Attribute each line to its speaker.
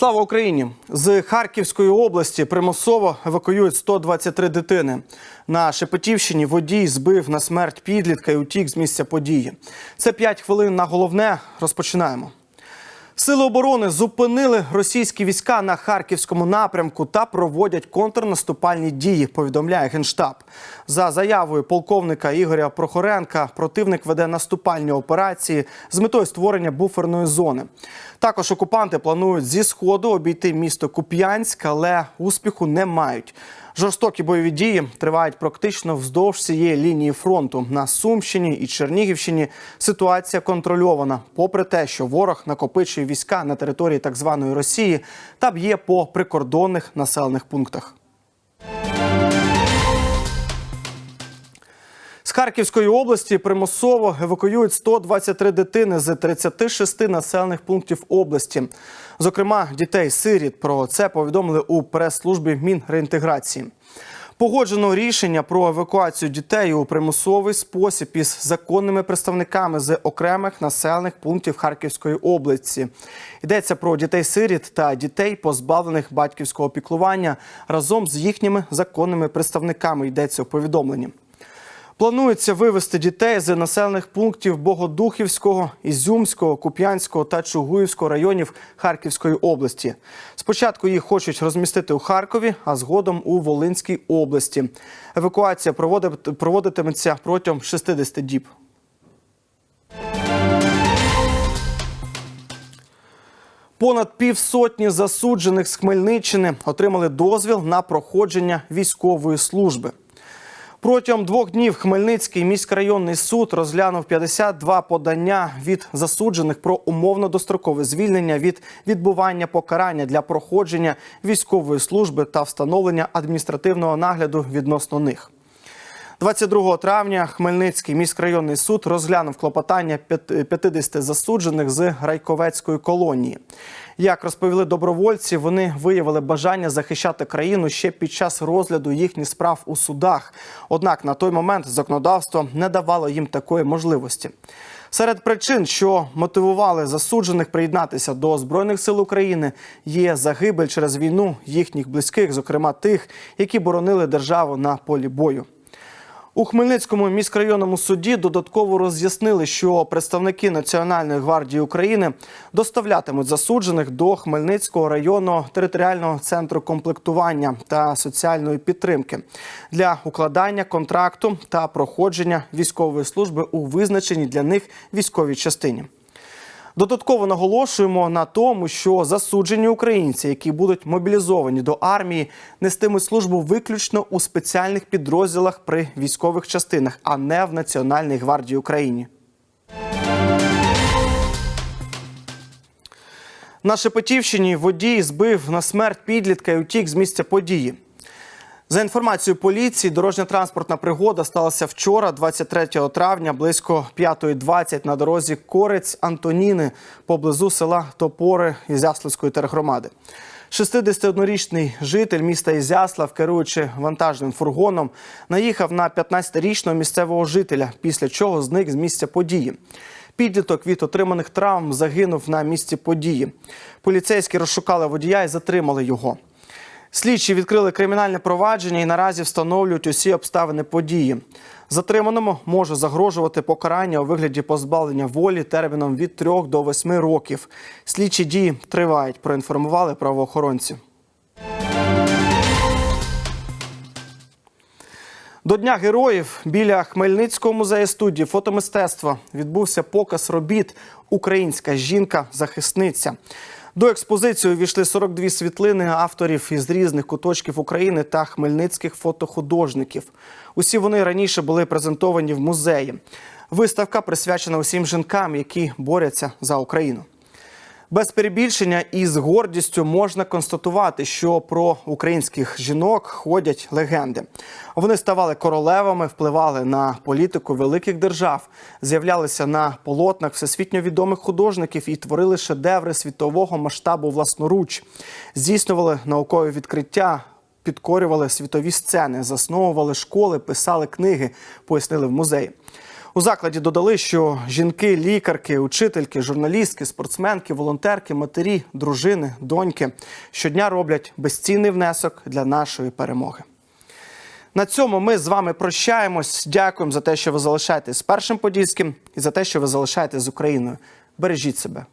Speaker 1: Слава Україні! З Харківської області примусово евакуюють 123 дитини. На Шепетівщині водій збив на смерть підлітка і утік з місця події. Це 5 хвилин на головне. Розпочинаємо. Сили оборони зупинили російські війська на харківському напрямку та проводять контрнаступальні дії. Повідомляє генштаб. За заявою полковника Ігоря Прохоренка, противник веде наступальні операції з метою створення буферної зони. Також окупанти планують зі сходу обійти місто Куп'янськ, але успіху не мають. Жорстокі бойові дії тривають практично вздовж цієї лінії фронту. На Сумщині і Чернігівщині ситуація контрольована, попри те, що ворог накопичує війська на території так званої Росії та б'є по прикордонних населених пунктах. З Харківської області примусово евакуюють 123 дитини з 36 населених пунктів області. Зокрема, дітей-сиріт. Про це повідомили у прес-службі Мінреінтеграції. Погоджено рішення про евакуацію дітей у примусовий спосіб із законними представниками з окремих населених пунктів Харківської області. Йдеться про дітей-сиріт та дітей, позбавлених батьківського піклування разом з їхніми законними представниками. Йдеться у повідомленні. Планується вивезти дітей з населених пунктів Богодухівського, Ізюмського, Куп'янського та Чугуївського районів Харківської області. Спочатку їх хочуть розмістити у Харкові, а згодом у Волинській області. Евакуація проводитиметься протягом 60 діб. Понад півсотні засуджених з Хмельниччини отримали дозвіл на проходження військової служби. Протягом двох днів Хмельницький міськрайонний суд розглянув 52 подання від засуджених про умовно дострокове звільнення від відбування покарання для проходження військової служби та встановлення адміністративного нагляду відносно них. 22 травня Хмельницький міськрайонний суд розглянув клопотання п'ят- 50 засуджених з Райковецької колонії. Як розповіли добровольці, вони виявили бажання захищати країну ще під час розгляду їхніх справ у судах. Однак на той момент законодавство не давало їм такої можливості. Серед причин, що мотивували засуджених приєднатися до збройних сил України, є загибель через війну їхніх близьких, зокрема тих, які боронили державу на полі бою. У Хмельницькому міськрайонному суді додатково роз'яснили, що представники Національної гвардії України доставлятимуть засуджених до Хмельницького районного територіального центру комплектування та соціальної підтримки для укладання контракту та проходження військової служби у визначеній для них військовій частині. Додатково наголошуємо на тому, що засуджені українці, які будуть мобілізовані до армії, нестимуть службу виключно у спеціальних підрозділах при військових частинах, а не в Національній гвардії України. На Шепетівщині водій збив на смерть підлітка і утік з місця події. За інформацією поліції, дорожньо-транспортна пригода сталася вчора, 23 травня, близько 5.20 на дорозі Корець Антоніни поблизу села Топори Ізяславської тергромади. 61-річний житель міста Ізяслав, керуючи вантажним фургоном, наїхав на 15-річного місцевого жителя, після чого зник з місця події. Підліток від отриманих травм загинув на місці події. Поліцейські розшукали водія і затримали його. Слідчі відкрили кримінальне провадження і наразі встановлюють усі обставини події. Затриманому може загрожувати покарання у вигляді позбавлення волі терміном від 3 до 8 років. Слідчі дії тривають, проінформували правоохоронці. До Дня героїв біля Хмельницького музею студії фотомистецтва відбувся показ робіт Українська жінка-захисниця. До експозиції увійшли 42 світлини авторів із різних куточків України та хмельницьких фотохудожників. Усі вони раніше були презентовані в музеї. Виставка присвячена усім жінкам, які борються за Україну. Без перебільшення і з гордістю можна констатувати, що про українських жінок ходять легенди. Вони ставали королевами, впливали на політику великих держав, з'являлися на полотнах всесвітньо відомих художників і творили шедеври світового масштабу власноруч, здійснювали наукові відкриття. Підкорювали світові сцени, засновували школи, писали книги, пояснили в музеї. У закладі додали, що жінки, лікарки, учительки, журналістки, спортсменки, волонтерки, матері, дружини, доньки щодня роблять безцінний внесок для нашої перемоги. На цьому ми з вами прощаємось. Дякуємо за те, що ви залишаєтесь з першим подільським і за те, що ви залишаєтесь з Україною. Бережіть себе.